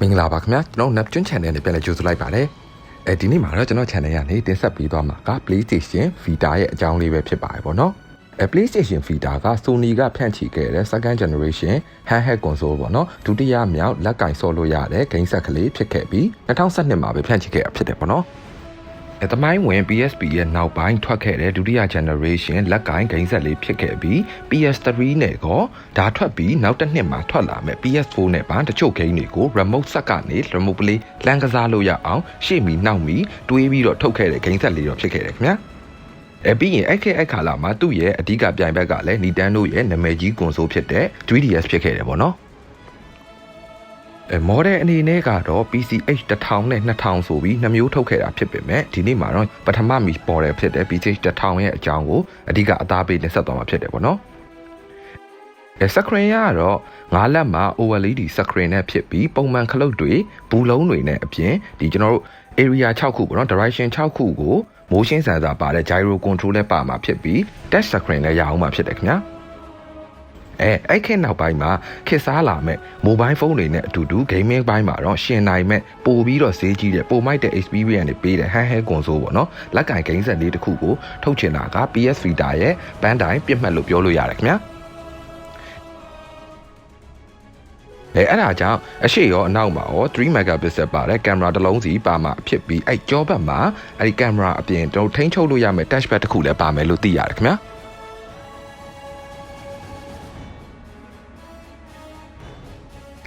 မင်္ဂလာပါခင်ဗျာကျွန်တော် Neptune Channel နဲ့ပြန်လည်ကြိုဆိုလိုက်ပါတယ်အဲဒီနေ့မှာတော့ကျွန်တော် channel ကနေတင်ဆက်ပေးသွားမှာက PlayStation Vita ရဲ့အကြောင်းလေးပဲဖြစ်ပါတယ်ပေါ့နော်အဲ PlayStation Vita က Sony ကဖြန့်ချီခဲ့တဲ့ second generation handheld console ပေါ့နော်ဒုတိယမြောက်လက်ကင်ဆော့လို့ရတဲ့ game set ကလေးဖြစ်ခဲ့ပြီး2012မှာပဲဖြန့်ချီခဲ့တာဖြစ်တယ်ပေါ့နော်အဲ သမိုင်းဝင် PSP ရဲ့နောက်ပိုင်းထွက်ခဲ့တဲ့ဒုတိယ generation လက်ကင်ဂိမ်းဆက်လေးဖြစ်ခဲ့ပြီး PS3 နဲ့ကောဒါထွက်ပြီးနောက်တစ်နှစ်မှာထွက်လာမဲ့ PS4 နဲ့ပါတချို့ဂိမ်းတွေကို remote ဆက်ကနေ remote play လမ်းကစားလို့ရအောင်ရှေ့မီနောက်မီတွေးပြီးတော့ထုတ်ခဲ့တဲ့ဂိမ်းဆက်လေးတော့ဖြစ်ခဲ့တယ်ခင်ဗျာအဲပြီးရင်အဲ့ခေတ်အဲ့ခါလာမှာသူ့ရဲ့အဓိကပြိုင်ဘက်ကလည်း Nintendo ရဲ့နာမည်ကြီးကွန်ဆိုးဖြစ်တဲ့ 3DS ဖြစ်ခဲ့တယ်ပေါ့နော် အဲ model အနေနဲ့ကတော့ PCH 1000နဲ့2000ဆိုပြီးနှစ်မျိုးထုတ်ခဲ့တာဖြစ်ပေမဲ့ဒီနေ့မှာတော့ပထမမီ model ဖြစ်တဲ့ PCH 1000ရဲ့အကြောင်းကိုအဓိကအသားပေးတင်ဆက်သွားမှာဖြစ်တယ်ပေါ့နော်အဲ screen ကတော့9လက်မှာ OLED screen နဲ့ဖြစ်ပြီးပုံမှန်ခလုတ်တွေဘူးလုံးတွေနဲ့အပြင်ဒီကျွန်တော်တို့ area 6ခုပေါ့နော် direction 6ခုကို motion sensor ပါတဲ့ gyro control နဲ့ပါမှာဖြစ်ပြီး touch screen လည်းရအောင်မှာဖြစ်တယ်ခင်ဗျာ အဲအဲ့ခေတ်နောက်ပိုင်းမှာခေတ်စားလာမဲ့ mobile phone တွေနဲ့အတူတူ gaming ဘိုင်းမှာတော့ရှင်နိုင်မဲ့ပို့ပြီးတော့ဈေးကြီးတဲ့ပိုမိုက်တဲ့ experience တွေပေးတဲ့ handheld console ပေါ့နော်လက်ကင်ဂိမ်းဆက်လေးတစ်ခုကိုထုတ်ချင်တာက PS Vita ရဲ့ဘန်းတိုင်းပြစ်မှတ်လို့ပြောလို့ရတယ်ခင်ဗျာအဲအဲ့ဒါကြောင့်အရှိရောအနောက်မှာရော3 megapixel ပါတဲ့ကင်မရာတစ်လုံးစီပါမှာဖြစ်ပြီးအဲ့ကြောဘက်မှာအဲ့ဒီကင်မရာအပြင်တော့ထိန်းချုပ်လို့ရမယ့် touchpad တစ်ခုလည်းပါမယ်လို့သိရတယ်ခင်ဗျာ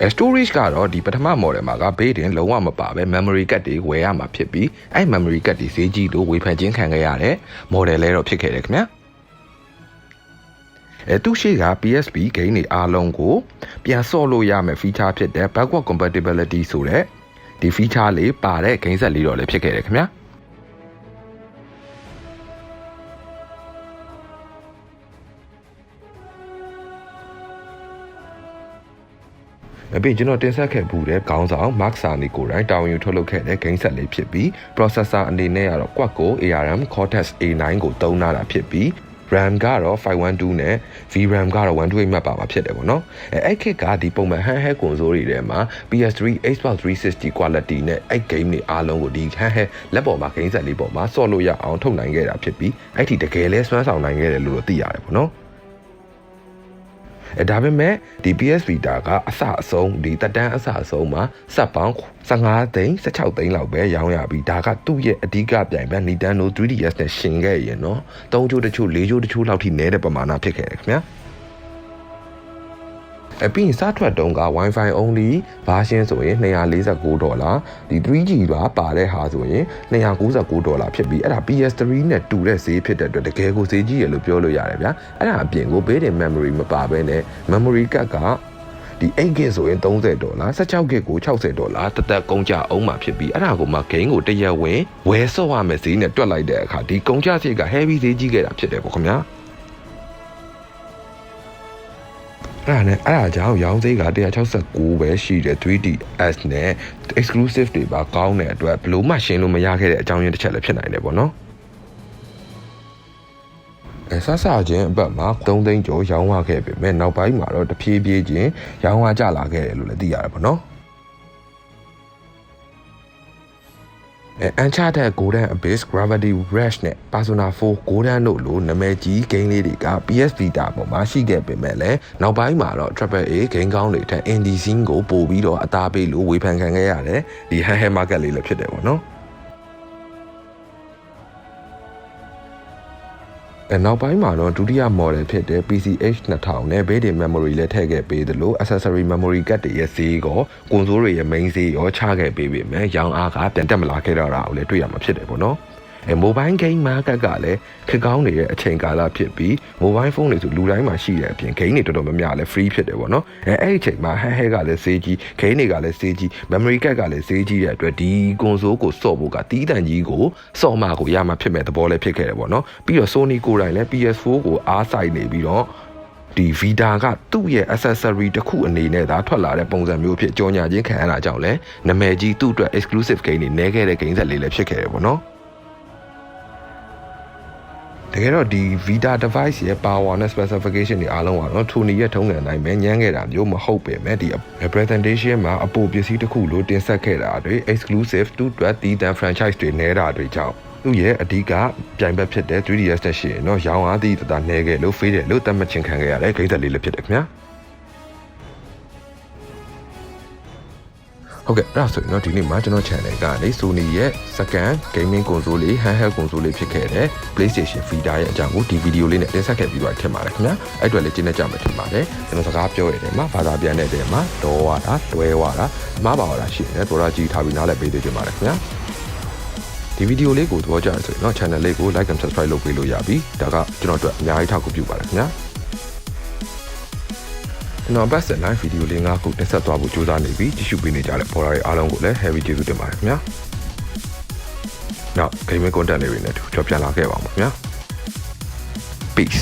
အဲ storage ကတော့ဒီပထမ model မှာကဘေးတင်လုံးဝမပါပဲ memory card တွေဝယ်ရမှာဖြစ်ပြီးအဲ့ memory card တွေဈေးကြီးလို့ဝေဖန်ခြင်းခံခဲ့ရတဲ့ model လဲတော့ဖြစ်ခဲ့တယ်ခင်ဗျာအဲသူရှိက PSP game တွေအားလုံးကို ပြန်ဆော့လို့ရမယ့် feature ဖြစ်တဲ့ backward compatibility ဆိုတဲ့ဒီ feature လေးပါတဲ့ game set လေးတော့လည်းဖြစ်ခဲ့တယ်ခင်ဗျာ ပြင်ကျွန်တော်တင်ဆက်ခဲ့ဘူးတဲ့ခေါင်းဆောင် Mark Cerny ကိုယ်တိုင်တာဝန်ယူထုတ်လုပ်ခဲ့တဲ့ game set လေးဖြစ်ပြီး processor အနေနဲ့ကတော့ Quad-Core ARM Cortex A9 ကိုသုံးလာတာဖြစ်ပြီး RAM ကတော့512နဲ့ VRAM ကတော့128မှတ်ပါမှာဖြစ်တယ်ပေါ့နော်အဲအဲ့ခက်ကဒီပုံမှန် handheld console တွေထဲမှာ PS3 Xbox 360 quality နဲ့အဲ့ game တွေအားလုံးကိုဒီ handheld လက်ပေါ်မှာ game set လေးပေါ်မှာဆော့လို့ရအောင်ထုတ်နိုင်ခဲ့တာဖြစ်ပြီးအဲ့ဒီတကယ်လဲစွမ်းဆောင်နိုင်ခဲ့တယ်လို့သိရတယ်ပေါ့နော် အဲဒါပေမဲ့ဒီ PS Vita ကအစအဆုံးဒီတက်တန်းအစအဆုံးမှာစက်ပေါင်း15သိန်း16သိန်းလောက်ပဲရောင်းရပြီးဒါကသူ့ရဲ့အဓိကပြိုင်ဘက် Nintendo 3DS နဲ့ရှင်ခဲ့ရင်နော်၃ချိုးတချို့၄ချိုးတချို့လောက်ထိနည်းတဲ့ပမာဏဖြစ်ခဲ့တယ်ခင်ဗျာ။ အပြီးရင်စားထွက်တုံးက Wi-Fi only version ဆိုရင်249ဒေါ်လာဒီ 3G ပါပါတဲ့ဟာဆိုရင်299ဒေါ်လာဖြစ်ပြီးအဲ့ဒါ PS3 နဲ့တူတဲ့ဈေးဖြစ်တဲ့အတွက်တကယ်ကိုဈေးကြီးရလို့ပြောလို့ရတယ်ဗျာအဲ့ဒါအပြင်ကိုဘေးတင် memory မပါဘဲနဲ့ memory card ကဒီ8 gig ဆိုရင်30ဒေါ်လာ16 gig ကို60ဒေါ်လာတသက်ကုန်ကြအောင်မှာဖြစ်ပြီးအဲ့ဒါကိုမှ game ကိုတရက်ဝင်ဝယ်ဆော့ရမယ်ဈေးနဲ့တွက်လိုက်တဲ့အခါဒီကုန်ကြစရိတ်က heavy ဈေးကြီးခဲ့တာဖြစ်တယ်ပေါ့ခင်ဗျာ အဲ့ဒါနဲ့အဲ့ဒါကြောင့်ရောင်းသေးက169ပဲရှိတယ် 3DS နဲ့ exclusive တွေပါကောင်းတဲ့အတွက်ဘလို့မှရှင်းလို့မရခဲ့တဲ့အကြောင်းရင်းတစ်ချက်လည်းဖြစ်နိုင်တယ်ပေါ့နော်အဲဆဆချင်းအပတ်မှာ3သိန်းကျော်ရောင်းရခဲ့ပေမဲ့နောက်ပိုင်းမှာတော့တဖြည်းဖြည်းချင်းရောင်းရကြလာခဲ့တယ်လို့လည်းသိရတယ်ပေါ့နော် Uncharted Golden Abyss Gravity Rush နဲ့ Persona 4 Golden တို့လိုနာမည်ကြီး game လေးတွေက PS Vita ပေါ်မှာရှိခဲ့ပေမဲ့လည်းနောက်ပိုင်းမှာတော့ Triple A game ကောင်းတွေထက် Indie scene ကိုပို့ပြီးတော့အသားပေးလို့ဝေဖန်ခံခဲ့ရတယ်ဒီ handheld market လေးလည်းဖြစ်တယ်ပေါ့နော် နောက်ပိုင်းမှာတော့ဒုတိယ model ဖြစ်တဲ့ PCH 2000နဲ့ Base memory လည်းထည့်ခဲ့ပေးသလို accessory memory card တွေရဲ့ဈေးကောကွန်ဆိုးတွေရဲ့ main ဈေးရောချခဲ့ပေးပေမဲ့ရောင်းအားကပြန်တက်မလာခဲ့တော့တာကိုလည်းတွေ့ရမှာဖြစ်တယ်ပေါ့နော် အဲ mobile game market ကလည်းခက်ကောင်းနေတဲ့အချိန်ကာလဖြစ်ပြီး mobile phone တွေဆိုလူတိုင်းမှာရှိတဲ့အပြင် game တွေတော်တော်များများလည်း free ဖြစ်တယ်ပေါ့နော်အဲအဲ့ဒီအချိန်မှာ handheld ကလည်းဈေးကြီး game တွေကလည်းဈေးကြီး memory card ကလည်းဈေးကြီးတဲ့အတွက်ဒီ console ကိုစော့ဖို့ကတီးတန်ကြီးကိုစော့မှကိုရမှာဖြစ်မဲ့သဘောလည်းဖြစ်ခဲ့တယ်ပေါ့နော်ပြီးတော့ Sony ကိုယ်တိုင်လည်း PS4 ကိုအားဆိုင်နေပြီးတော့ဒီ Vita ကသူ့ရဲ့ accessory တစ်ခုအနေနဲ့သာထွက်လာတဲ့ပုံစံမျိုးဖြစ်ကြော်ညာခြင်းခံရတာကြောင့်လည်းနာမည်ကြီးသူ့အတွက် exclusive game တွေနဲခဲ့တဲ့ game set လေးလည်းဖြစ်ခဲ့တယ်ပေါ့နော် တကယ်တော့ဒီ Vita device ရဲ့ power နဲ့ specification တွေအားလုံးကတော့ Tony ရဲ့ထုံးစံအတိုင်းပဲညံခဲ့တာမျိုးမဟုတ်ပဲမဲ့ဒီ presentation မှာအပိုပစ္စည်းတစ်ခုလိုတင်ဆက်ခဲ့တာတွေ exclusive to အတွက်တည်တံ franchise တွေနဲတာတွေကြောင့်သူ့ရဲ့အဓိကပြိုင်ဘက်ဖြစ်တဲ့ 3DS နဲ့ရှိရင်တော့ရောင်းအားသည့်တတနဲခဲ့လို့ဖေးတယ်လို့သတ်မှတ်ချင်းခံခဲ့ရတဲ့ဂိမ်းသက်လေးလည်းဖြစ်တယ်ခင်ဗျာ ဟုတ်ကဲ့အဲ့ဒါဆိုရင်တော့ဒီနေ့မှာကျွန်တော် channel ကနေ Sony ရဲ့ second gaming console လေး handheld console လေးဖြစ်ခဲ့တဲ့ PlayStation Vita ရဲ့အကြောင်းကိုဒီဗီဒီယိုလေးနဲ့တင်ဆက်ခဲ့ပြီးတော့ထင်ပါတယ်ခင်ဗျာအဲ့အတွက်လည်းကျင်းနေကြမှာထင်ပါတယ်ကျွန်တော်စကားပြောရတဲ့မှာဘာသာပြန်တဲ့တဲ့မှာတော်ဝါတာတွဲဝါတာအမှားပါဝါတာရှိတယ်တော်တော်ကြီးထားပြီးနားလည်ပေးသေးကြပါတယ်ခင်ဗျာဒီဗီဒီယိုလေးကိုသဘောကျတယ်ဆိုရင်တော့ channel လေးကို like and subscribe လုပ်ပေးလို့ရပြီဒါကကျွန်တော်တို့အများကြီးထောက်ကူပြုပါတယ်ခင်ဗျာ ကျွန်တော်ဘတ်စလိုက်ဗီဒီယိုလေး၅ခုတင်ဆက်သွားဖို့ကြိုးစားနေပြီးကြည့်ရှုပေးနေကြတဲ့ follower တွေအားလုံးကိုလည်း heavy ကျေးဇူးတင်ပါတယ်ခင်ဗျာ။နောက် gaming content တွေနဲ့အတူကြော်ပြန်လာခဲ့ပါဦးခင်ဗျာ။ Peace